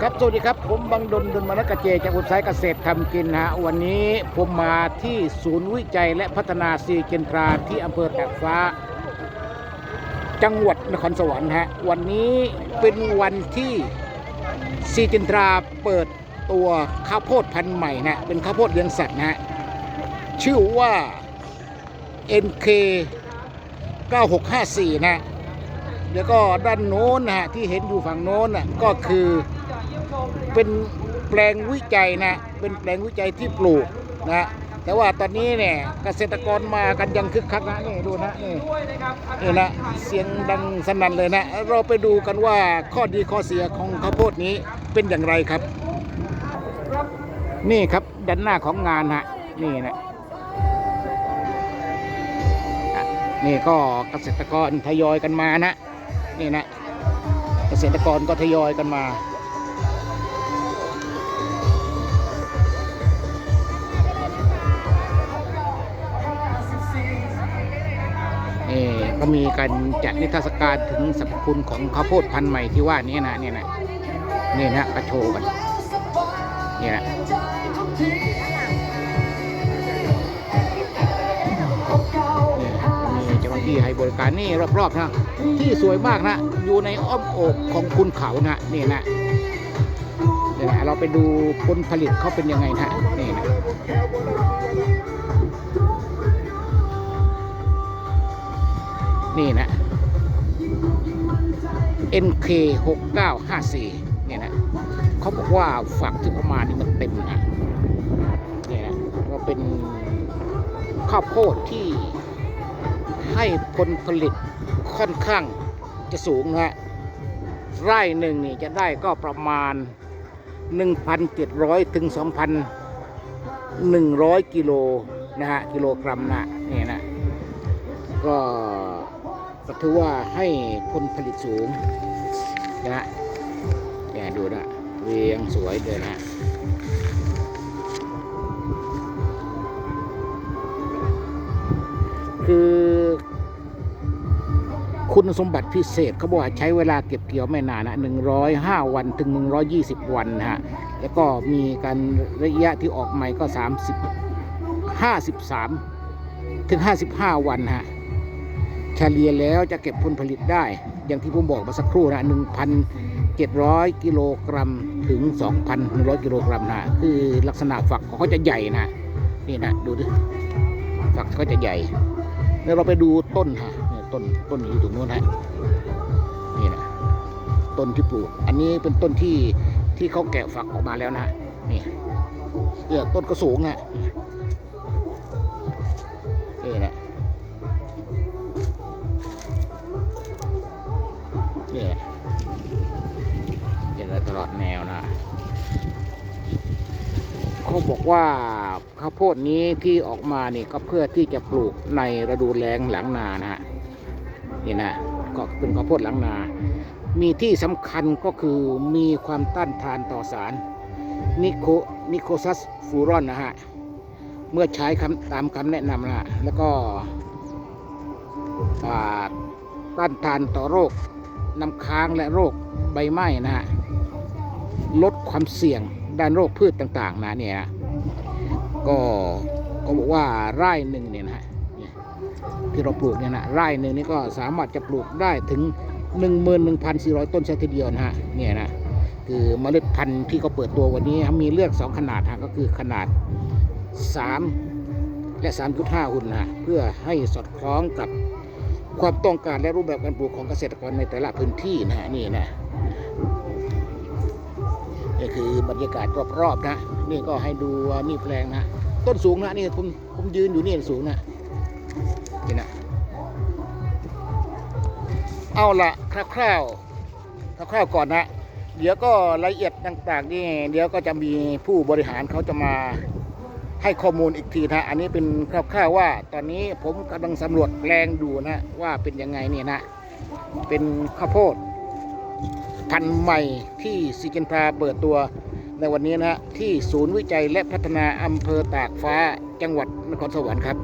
ครับสวัสดีครับผมบังดลดลมนกเจจากอุตสาหเกษตรทำกินฮะวันนี้ผมมาที่ศูนย์วิจัยและพัฒนาซีเจนทราที่อำเภอแตกฟ้า จังหวัดนครสวรรค์ฮะวันนี้เป็นวันที่ซีเจนทราเปิดตัวข้าวโพดพันธุ์ใหม่นะเป็นข้าวโพดเลี้ยงสัตว์นะฮะชื่อว่า NK 9654 นะ แล้วก็ด้านโน้นนะฮะที่เห็นอยู่ฝั่งโน้นน่ะก็คือเป็นแปลงวิจัยนะเป็นแปลงวิจัยที่ปลูกนะแต่ว่าตอนนี้เนี่ยเกษตรกรมากันยังคึกคักนะนี่ดูนะนี่นี่นะเสียงดังสนั่นเลยนะ เราไปดูกันว่าข้อดีข้อเสียของข้าวโพดนี้เป็นอย่างไรครับ นี่ครับด้านหน้าของงานฮะนี่นะนี่ก็เกษตรกรทยอยกันมานะ นี่นะเกษตรกรก็ทยอยกันมานี่ก็มีการจัดนิทรรศการถึงสรรพคุณของข้าวโพดพันธุ์ใหม่ที่ว่านี้นะเนี่ยนะนี่นะกระโชว์กันนี่นะ น้าที่ให้บริการนี่รอบๆนะที่สวยมากนะอยู่ในอ้อมอบของคุณเขานะนี่นะเดี๋ยวนะเราไปดูผลผลิตเขาเป็นยังไงนะนี่นะนี่นะ NK 6954เนี่ยนะเขาบอกว่าฝักที่ประมาณนี้มันเต็มนะเนี่ยนะก็เป็นข้าวโพดที่ ให้ผลผลิตค่อนข้างจะสูงนะฮะไร่หนึ่งนี่จะได้ก็ประมาณ 1,700 ถึง 2,100 กิโลนะฮะกิโลกรัมนะนี่นะก็ถือว่าให้ผลผลิตสูงนะฮะแกดูนะเรียงสวยเลยนะ คุณสมบัติพิเศษเขาบอกว่าใช้เวลาเก็บเกี่ยวไม่นานนะ105 วันถึง 120 วันนะฮะ แล้วก็มีการระยะที่ออกใหม่ก็ 30 53 ถึง 55 วันฮะเฉลี่ยแล้วจะเก็บผลผลิตได้ อย่างที่ผมบอกมาสักครู่นะ1,700 กิโลกรัมถึง 2,100 กิโลกรัมนะคือลักษณะฝักเขาจะใหญ่นะ นี่นะ ดูดิฝักเขาจะใหญ่ แล้วเราไปดูต้นฮะ ต้นต้นอยู่ตรงนู้นฮะนี่นะต้นที่ปลูก อันนี้เป็นต้นที่ที่เขาแกะฝักออกมาแล้วนะนี่เนี่ยต้นก็สูงฮะนี่นะนี่แหละเห็นตลอดแนวนะเขาบอกว่าข้าวโพดนี้ที่ออกมานี่ก็เพื่อที่จะปลูกในฤดูแล้งหลังนานะฮะ นี่นะก็เป็นข้าวโพดหลังนา มีที่สำคัญก็คือมีความต้านทานต่อสารนิโคนิโคซัสฟูรอนนะฮะ เมื่อใช้คำตามคำแนะนำนะแล้วก็ต้านทานต่อโรคน้ำค้างและโรคใบไหม้นะฮะ ลดความเสี่ยงด้านโรคพืชต่าง ๆ นะเนี่ย ก็ก็บอกว่าไร่หนึ่งเนี่ยนะฮะ ที่เราปลูกเนี่ยนะไร่หนึ่งนี่ก็สามารถจะปลูกได้ถึง 11,400 ต้นเสียทีเดียวนะฮะเนี่ยนะคือเมล็ดพันธุ์ที่เขาเปิดตัววันนี้มีเลือก 2 ขนาดฮะก็คือขนาด 3 และ 3.5 หุ่นนะฮะเพื่อให้สอดคล้องกับความต้องการและรูปแบบการปลูกของเกษตรกรในแต่ละพื้นที่นะฮะนี่นะนี่คือบรรยากาศรอบๆนะ นี่ก็ให้ดูนี่แปลงนะ ต้นสูงนะนี่ผมผมยืนอยู่นี่สูงนะ นี่นะเอาละคร่าวๆคร่าวๆก่อนนะ เดี๋ยวก็รายละเอียดต่างๆนี่เดี๋ยวก็จะมีผู้บริหารเขาจะมาให้ข้อมูลอีกทีนะ อันนี้เป็นคร่าวๆว่า ตอนนี้ผมกำลังสำรวจแปลงดูนะว่าเป็นยังไงเนี่ยนะ เป็นข้าวโพดพันธุ์ใหม่ที่ซิกินทาเปิดตัวในวันนี้นะที่ศูนย์วิจัยและพัฒนาอำเภอตากฟ้าจังหวัดนครสวรรค์ครับ